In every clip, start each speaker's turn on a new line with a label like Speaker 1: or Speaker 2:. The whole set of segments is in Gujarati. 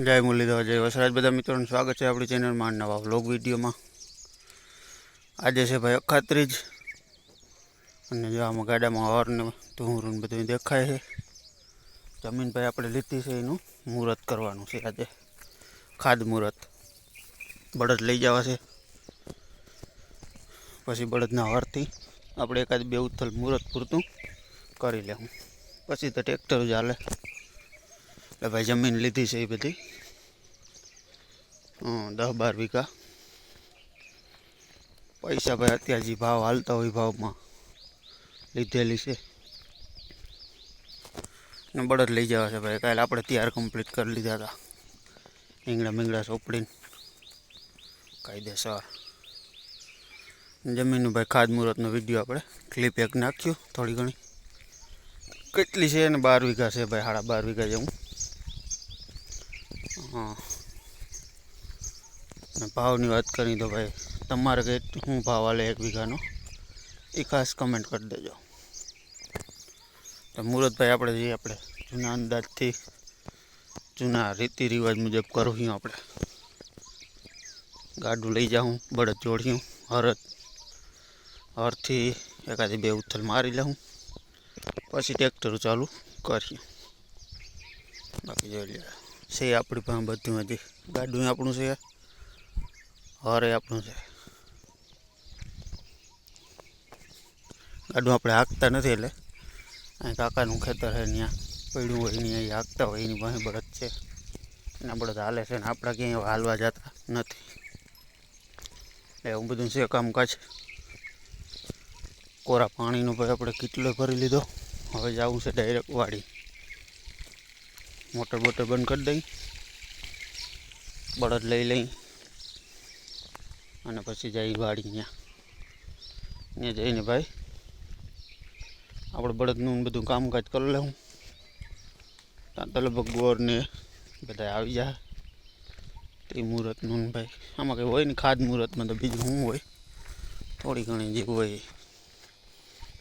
Speaker 1: જય મુરલીધર, જય વસરાજ. બધા મિત્રોનું સ્વાગત છે આપણી ચેનલમાં નવા વ્લોગ વિડીયોમાં. આજે છે ભાઈ અખાત્રીજ. અને જો આમાં ગાડામાં હવારને ધૂમરું ને બધું દેખાય છે. જમીન ભાઈ આપણે લીધી છે એનું મુહૂર્ત કરવાનું છે આજે. ખાદ મુહૂર્ત. બળદ લઈ જવા છે. પછી બળદના હવારથી આપણે એકાદ બે ઉથલ મુહૂર્ત પૂરતું કરી લેવું. પછી તો ટ્રેક્ટર જ હાલે. એટલે ભાઈ જમીન લીધી છે એ બધી. હમ, દસ બાર વીઘા. પૈસા ભાઈ અત્યારે જે ભાવ હાલતા હોય ભાવમાં લીધેલી છે. ને બળદ લઈ જવા છે ભાઈ. કાલે આપણે તૈયાર કમ્પ્લીટ કરી લીધા હતા. ઈંગડા મીંગડા સોપડીને. કાયદેસર. જમીનનું ભાઈ ખાદ મુહૂર્તનો વીડિયો આપણે ક્લિપ એક નાખ્યું થોડી ઘણી. કેટલી છે ને બાર વીઘા છે ભાઈ? સાડા બાર વીઘા જેવું. ભાવની વાત કરી તો ભાઈ, તમારે કઈ શું ભાવ આલે એક વીઘાનો? એ ખાસ કમેન્ટ કરી દેજો. તો મુરતભાઈ, આપણે જઈએ આપણે જૂના અંદાજથી, જૂના રીતિ રિવાજ મુજબ કરું આપણે. ગાડું લઈ જાઉં, બળદ જોડ્યું હરત હરથી એકાદી બે ઉથલ મારી લઉં, પછી ટ્રેક્ટર ચાલુ કરીએ. બાકી જોઈ લે છે આપણી પાસે બધું હજી. ગાડું આપણું છે. હરે આપણું છે. ગાડું આપણે હાંકતા નથી એટલે. અહીં કાકાનું ખેતર છે ત્યાં પડ્યું હોય ને અહીં હાંકતા હોય, એની પાસે બળદ છે. એના બળદ હાલે છે ને આપણા ક્યાંય હાલવા જતા નથી. એવું બધું છે કામકાજ. કોરા પાણીનો ભાઈ આપણે કેટલો ભરી લીધો. હવે જવું છે ડાયરેક્ટ વાડી. મોટર બોટર બંધ કરી દઈ. બળદ લઈ લઈ. અને પછી જઈ વાડી ત્યાં. ત્યાં જઈને ભાઈ આપણે બળદનું બધું કામકાજ કરી લઉં. ત્યાં તો લગભગ ગોરને બધા આવી જાય. તે મુહૂર્તનું ભાઈ આમાં કંઈ હોય ને ખાદ મુહૂર્તમાં તો બીજું શું હોય? થોડી ઘણી જે હોય.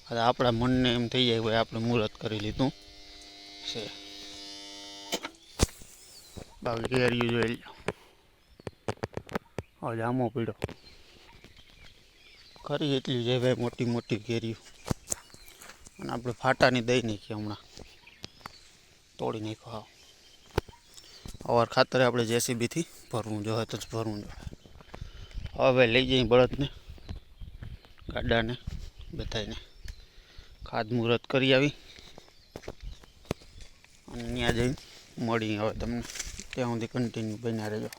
Speaker 1: હવે આપણા મનને એમ થઈ જાય ભાઈ આપણે મુહૂર્ત કરી લીધું છે. બાકી કેરીયું જોઈ લો હવે જામો પીડો ખરી એટલી છે ભાઈ મોટી મોટી કેરીઓ. અને આપણે ફાટાની દઈ નાખીએ હમણાં. તોડી નાખો હા અવાર ખાતરે આપણે જેસીબીથી ભરવું જોઈએ, તો જ ભરવું જોઈએ. હવે ભાઈ લઈ જઈએ બળદને, ગાડાને બધાને ખાદ મુહૂર્ત કરી આવી. અને ત્યાં જઈને મળી હવે તમને. ત્યાં સુધી કન્ટિન્યુ બન્યા રહેજો.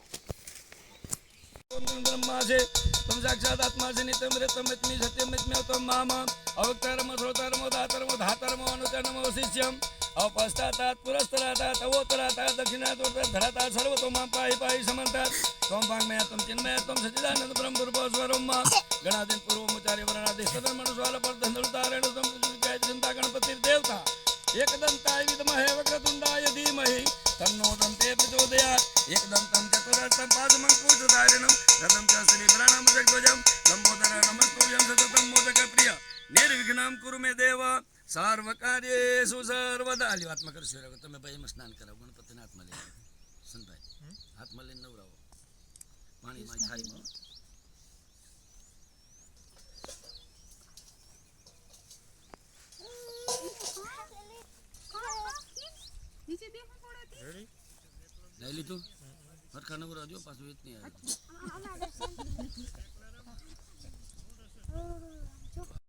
Speaker 2: ગણાદિન પૂર્વ મુચારી વર્ણાદિ સદન મનુષ્ય પર ધંધળતા રેણુ તમ જય જનતા ગણપતિ દેવતા. माम अवक्तारम श्रोतारम धातरम धातरम अनुचरम शिष्यम अपस्तातात पुरस्तरातात अवोतरातात दक्षिणातोत्तर धरातात सर्व तो मां पाहि पाहि समन्तात त्वं वाङ्मय त्वं चिन्मय त्वं सच्चिदानंद ब्रह्म रूप स्वरम मा गणादिन पूर्वमुचार्य वर्णादि सदन मनुस्वार पर धनुर्तारेण जय चिंता गणपति देवता एकदंताय विद्महे वक्रतुंडाय धीमहि तन्नो दन्ते प्रचोदयात् एकदन्तं चतुरस्तं पादमङ्कुशधारिणं रथं च श्रीप्राणं जग्ध्वजं लम्बोदर नमस्तुभ्यं सततं मोदकप्रिय નિર્વિઘ્નમ કુરુ મે દેવ સર્વ કાર્યેષુ સર્વદા આલી વાતમાં કરશો હવે તમે ભાઈ એમાં સ્નાન કરાવો ગણપતિને હાથમાં લઈ સંતાય હાથમાં લઈને નવરાવો પાણીમાં છાઈમાં લઈ લીધું? હરખા નવરાવજો પાછું એ જ નહીં આવે.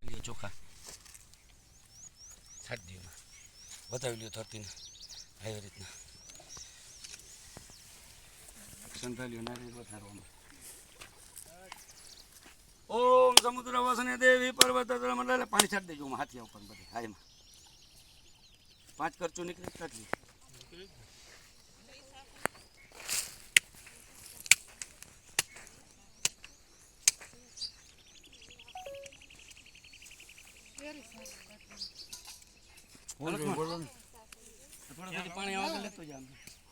Speaker 2: લ્યો ચોખા. છાટ દો બતાવી લ્યો ધરતીને. આવી રીતના. સંતાલ્યો નારિયેળ વધારવામાં. ઓમ સમુદ્ર વસને દેવી પર્વત મંડળ. પાણી છાડી દેજો હાથી ઉપર બધે. હાયમાં પાંચ ખર્ચો નીકળી કાઢી પાણી આવવા લેતો જા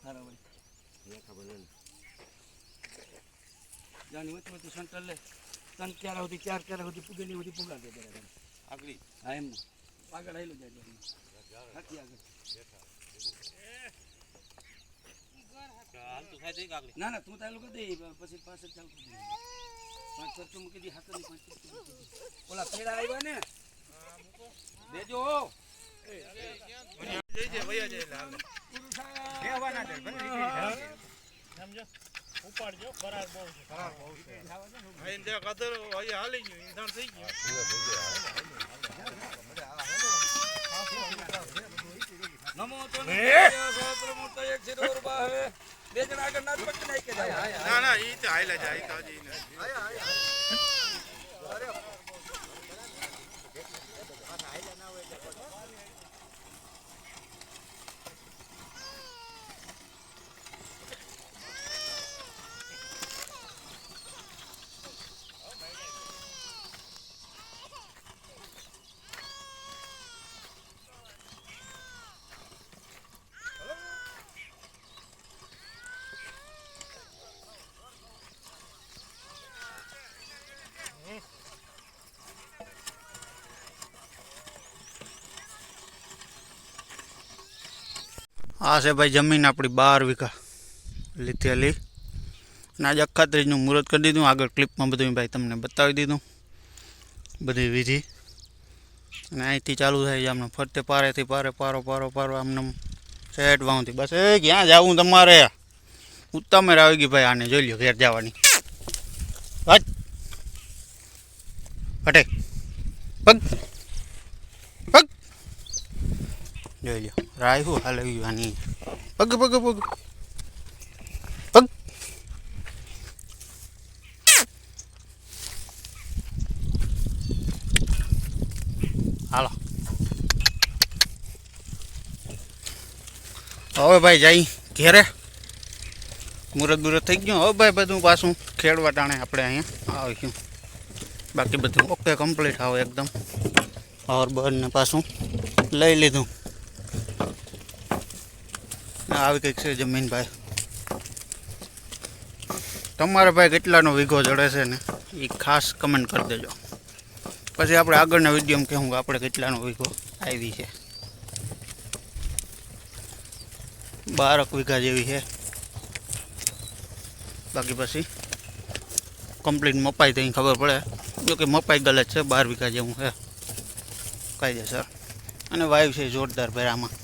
Speaker 2: સારા ભાઈ જાની વચ્ચે વચ્ચે સેન્ટર લે. ત્રણ ક્યારે સુધી ચાર ક્યારે સુધી પૂગે નહીં સુધી પૂગા દે જરા આગળ. હા એમ. આગળ આવેલો જાય હાથી આગળ. ના ના તું ચાલુ કરી દે પછી પાછળ ચાલુ કરી પાંચ ચરચો મૂકી દે દે. ઓલા પેડા આવ્યા ને? દેજો. નમો તો એક શિરો રૂપા હવે બે આગળ નાચ
Speaker 3: ના ના ઈ તો હાઈલા જાય તો હજી.
Speaker 1: આ છે ભાઈ જમીન આપણી બાર વીઘા લીધેલી. અને આજે અખાત્રીજનું મુહૂર્ત કરી દીધું. આગળ ક્લિપમાં બધું ભાઈ તમને બતાવી દીધું. બધી વિધિ. અને અહીંથી ચાલુ થાય છે આમને ફરતે પારેથી પારે, પારો પારો પારો, આમને આમ સેટ વાઉંથી બસ એ ક્યાં જવું તમારે? ઉત્તમેર આવી ગઈ ભાઈ આને. જોઈ લ્યો ઘેર જવાની. હટ. હટે. પગ જોઈ લ્યો રાય હું હાલવી વાની પગ પગ પગ પગ હાલો હવે ભાઈ જઈ ઘેરે મુહૂર્ત બુરત થઈ ગયું. હવે ભાઈ બધું પાછું ખેડવા ટાણે આપણે અહીંયા આવીશું બાકી બધું ઓકે કમ્પ્લીટ આવે એકદમ. ઓર બરને પાછું લઈ લીધું. આ આવી કંઈક છે જમીન ભાઈ તમારે ભાઈ કેટલાનો વીઘો જડે છે ને, એ ખાસ કમેન્ટ કરી દેજો. પછી આપણે આગળના વિડીયોમાં કહેવું કે આપણે કેટલાનો વીઘો આવી છે. બારક વીઘા જેવી છે. બાકી પછી કમ્પ્લીટ મપાઈ થઈ ખબર પડે. જો કે મપાઈ ગલત છે, બાર વીઘા જેવું છે. કાયદેસર. અને વાયુ છે જોરદાર ભેરામાં.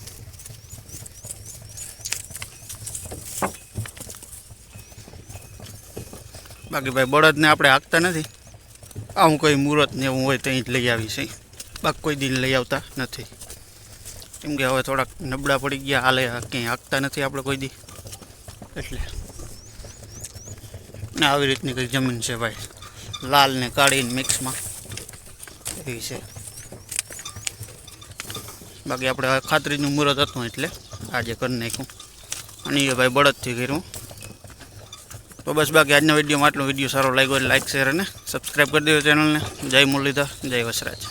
Speaker 1: બાકી ભાઈ બળદને આપણે હાંકતા નથી. આવું કોઈ મુહૂર્ત ને એવું હોય ત્યાં જ લઈ આવી છે. બાકી કોઈ દિન લઈ આવતા નથી. કેમ કે હવે થોડાક નબળા પડી ગયા, હાલે ક્યાંય હાંકતા નથી આપણે કોઈ દી. એટલે. ને આવી રીતની કંઈક જમીન છે ભાઈ. લાલ ને કાળીને મિક્સમાં એવી છે. બાકી આપણે ખાતરીનું મુહૂર્ત હતું એટલે આજે કરી નાખ્યું. અને એ ભાઈ બળદથી કર્યું. તો બસ બાકી આજના વિડીયોમાં આટલો. વીડિયો સારો લાગ્યો લાઈક શેર અને સબસ્ક્રાઈબ કરી દેજો ચેનલને જય મુરલીધર, જય વસરાજ.